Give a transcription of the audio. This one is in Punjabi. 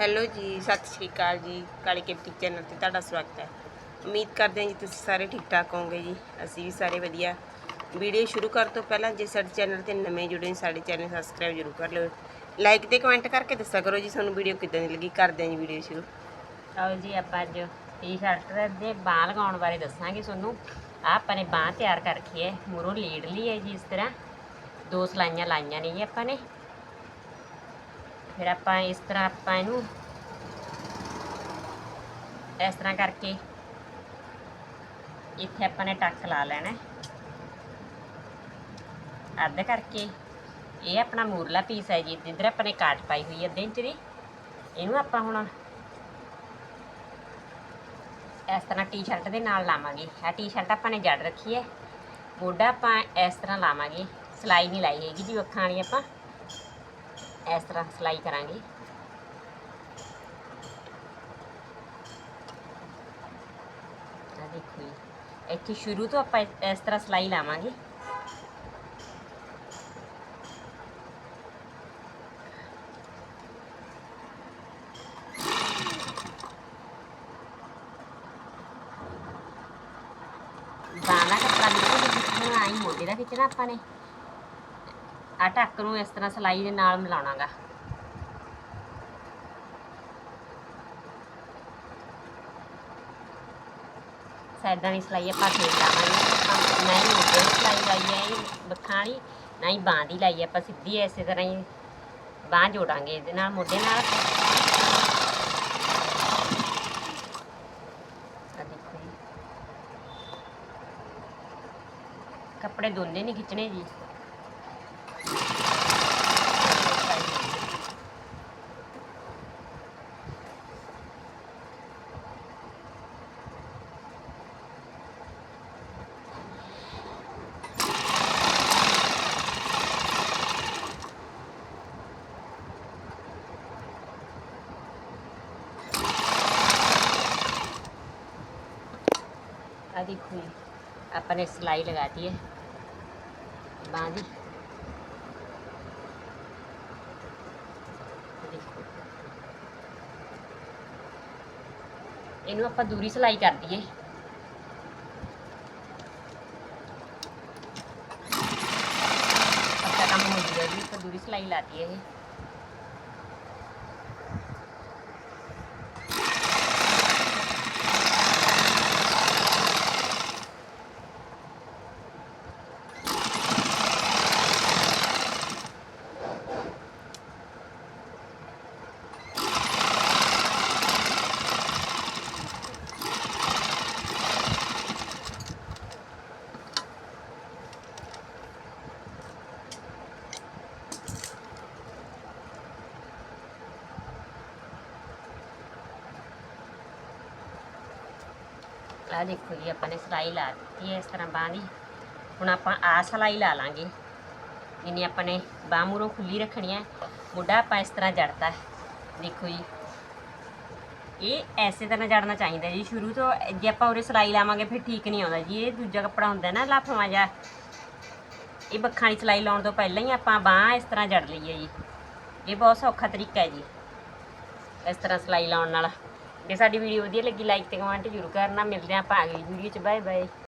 ਹੈਲੋ ਜੀ, ਸਤਿ ਸ਼੍ਰੀ ਅਕਾਲ ਜੀ, ਕਾਲੀ ਕਿਪਟੀ ਚੈਨਲ ਤੇ ਤੁਹਾਡਾ ਸਵਾਗਤ ਹੈ। ਉਮੀਦ ਕਰਦੇ ਹਾਂ ਜੀ ਤੁਸੀਂ ਸਾਰੇ ਠੀਕ ਠਾਕ ਹੋਵੋਗੇ ਜੀ, ਅਸੀਂ ਵੀ ਸਾਰੇ ਵਧੀਆ। ਵੀਡੀਓ ਸ਼ੁਰੂ ਕਰਨ ਤੋਂ ਪਹਿਲਾਂ ਜੇ ਸਾਡੇ ਚੈਨਲ ਤੇ ਨਵੇਂ ਜੁੜੇ ਨੇ ਸਾਡੇ ਚੈਨਲ ਸਬਸਕ੍ਰਾਈਬ ਜ਼ਰੂਰ ਕਰ ਲਿਓ। ਲਾਈਕ ਤੇ ਕਮੈਂਟ ਕਰਕੇ ਦੱਸਿਆ ਕਰੋ ਜੀ ਤੁਹਾਨੂੰ ਵੀਡੀਓ ਕਿੱਦਾਂ ਦੀ ਲੱਗੀ, ਕਰਦੇ ਹਾਂ ਜੀ ਵੀਡੀਓ ਸ਼ੁਰੂ। ਆਓ ਜੀ, ਆਪਾਂ ਅੱਜ ਟੀ-ਸ਼ਰਟ ਦੇ ਬਾਂਹ ਲਗਾਉਣ ਬਾਰੇ ਦੱਸਾਂਗੇ ਤੁਹਾਨੂੰ। ਆਹ ਆਪਾਂ ਨੇ ਬਾਂਹ ਤਿਆਰ ਕਰ ਰੱਖੀ ਹੈ ਮੂਰੋਂ ਲੀਡ ਲਈ ਹੈ ਜੀ ਇਸ ਤਰ੍ਹਾਂ। ਦੋ ਸਲਾਈਆਂ ਲਾਈਆਂ ਨੇ ਜੀ ਆਪਾਂ ਨੇ। ਫਿਰ ਆਪਾਂ ਇਸ ਤਰ੍ਹਾਂ ਆਪਾਂ ਇਹਨੂੰ ਇਸ ਤਰ੍ਹਾਂ ਕਰਕੇ ਇੱਥੇ ਆਪਾਂ ਨੇ ਟੱਕ ਲਾ ਲੈਣਾ ਅੱਧ ਕਰਕੇ। ਇਹ ਆਪਣਾ ਮੂਰਲਾ ਪੀਸ ਹੈ ਜੀ, ਜਿੱਧਰ ਆਪਾਂ ਨੇ ਕਾਟ ਪਾਈ ਹੋਈ ਹੈ ਅੱਧੇ ਇੰਚ ਦੀ। ਇਹਨੂੰ ਆਪਾਂ ਹੁਣ ਇਸ ਤਰ੍ਹਾਂ ਟੀ-ਸ਼ਰਟ ਦੇ ਨਾਲ ਲਾਵਾਂਗੇ। ਇਹ ਟੀ-ਸ਼ਰਟ ਆਪਾਂ ਨੇ ਜੜ ਰੱਖੀ ਹੈ। ਮੋਢਾ ਆਪਾਂ ਇਸ ਤਰ੍ਹਾਂ ਲਾਵਾਂਗੇ। ਸਲਾਈ ਨਹੀਂ ਲਾਈ ਹੈਗੀ ਜੀ, ਅੱਖਾਂ ਵਾਲੀ ਆਪਾਂ। ਇਸ ਤਰ੍ਹਾਂ ਸਲਾਈ ਕਰਾਂਗੇ। ਆ ਦੇਖੋ ਜੀ, ਇੱਥੇ ਸ਼ੁਰੂ ਤੋਂ ਆਪਾਂ ਇਸ- ਤਰ੍ਹਾਂ ਸਲਾਈ ਲਾਵਾਂਗੇ। ਬਾਣਾ ਕੱਪੜਾ ਬਿਲਕੁਲ ਖਿੱਚਣਾ ਆਈ ਮੋਢੇ ਦਾ ਖਿੱਚਣਾ ਆਪਾਂ ਨੇ। ਆ ਟੱਕ ਨੂੰ ਇਸ ਤਰ੍ਹਾਂ ਸਲਾਈ ਦੇ ਨਾਲ ਮਿਲਾਉਣਾਗਾ। ਸਾਈਡਾਂ ਦੀ ਸਲਾਈ ਆਪਾਂ ਫੇਰ ਲਾਵਾਂਗੇ। ਨਾ ਹੀ ਮੋਢੇ ਦੀ ਸਲਾਈ ਲਾਈ ਹੈ ਇਹ ਬੱਖਾਂ ਵਾਲੀ, ਨਾ ਹੀ ਬਾਂਹ ਦੀ ਲਾਈ ਆਪਾਂ ਸਿੱਧੀ ਇਸੇ ਤਰ੍ਹਾਂ ਹੀ ਬਾਂਹ ਜੋੜਾਂਗੇ ਇਹਦੇ ਨਾਲ, ਮੋਢੇ ਨਾਲ। ਕੱਪੜੇ ਦੋਨੇ ਨਹੀਂ ਖਿੱਚਣੇ ਜੀ। ਆ ਦੇਖੋ ਜੀ, ਆਪਾਂ ਨੇ ਸਿਲਾਈ ਲਗਾ दी है ਬਾਂਹ ਦੀ। ਇਹਨੂੰ ਆਪਾਂ ਦੂਰੀ ਸਿਲਾਈ ਕਰ ਦਈਏ। ਅੱਛਾ, ਕੰਮ ਹੋ ਜੂਗਾ ਜੀ, ਆਪਾਂ ਦੂਰੀ ਸਿਲਾਈ ਲਾ ਦਈਏ ਇਹ। ਆ ਦੇਖੋ ਜੀ, ਆਪਾਂ ਨੇ ਸਿਲਾਈ ਲਾ ਦਿੱਤੀ ਹੈ ਇਸ ਤਰ੍ਹਾਂ ਬਾਂਹ ਦੀ। ਹੁਣ ਆਪਾਂ ਆ ਸਿਲਾਈ ਲਾ ਲਾਂਗੇ। ਜਿੰਨੀ ਆਪਾਂ ਨੇ ਬਾਂਹ ਮੂਰੋਂ ਖੁੱਲੀ ਰੱਖਣੀ ਹੈ। ਮੁੱਢਾ ਆਪਾਂ ਇਸ ਤਰ੍ਹਾਂ ਜੜਤਾ ਦੇਖੋ ਜੀ। ਇਹ ਐਸੇ ਤਰ੍ਹਾਂ ਜੜਨਾ ਚਾਹੀਦਾ ਜੀ। ਸ਼ੁਰੂ ਤੋਂ ਜੇ ਆਪਾਂ ਉਰੇ ਸਿਲਾਈ ਲਾਵਾਂਗੇ, ਫਿਰ ਠੀਕ ਨਹੀਂ ਆਉਂਦਾ ਜੀ। ਇਹ ਦੂਜਾ ਕੱਪੜਾ ਹੁੰਦਾ ਨਾ ਲਾਫਾਂ ਜਿਹਾ। ਇਹ ਬੱਖਾਂ ਦੀ ਸਿਲਾਈ ਲਾਉਣ ਤੋਂ ਪਹਿਲਾਂ ਹੀ ਆਪਾਂ ਬਾਂਹ ਇਸ ਤਰ੍ਹਾਂ ਜੜ ਲਈਏ ਜੀ। ਇਹ ਬਹੁਤ ਸੌਖਾ ਤਰੀਕਾ ਹੈ ਜੀ। ਇਸ ਤਰ੍ਹਾਂ ਸਿਲਾਈ ਲਾਉਣ ਨਾਲ। ਜੇ ਸਾਡੀ ਵੀਡੀਓ ਵਧੀਆ ਲੱਗੀ ਲਾਈਕ ਤੇ ਕਮੈਂਟ ਜ਼ਰੂਰ ਕਰਨਾ। ਮਿਲਦੇ ਹਾਂ ਆਪਾਂ ਅਗਲੀ ਵੀਡੀਓ 'ਚ। Bye bye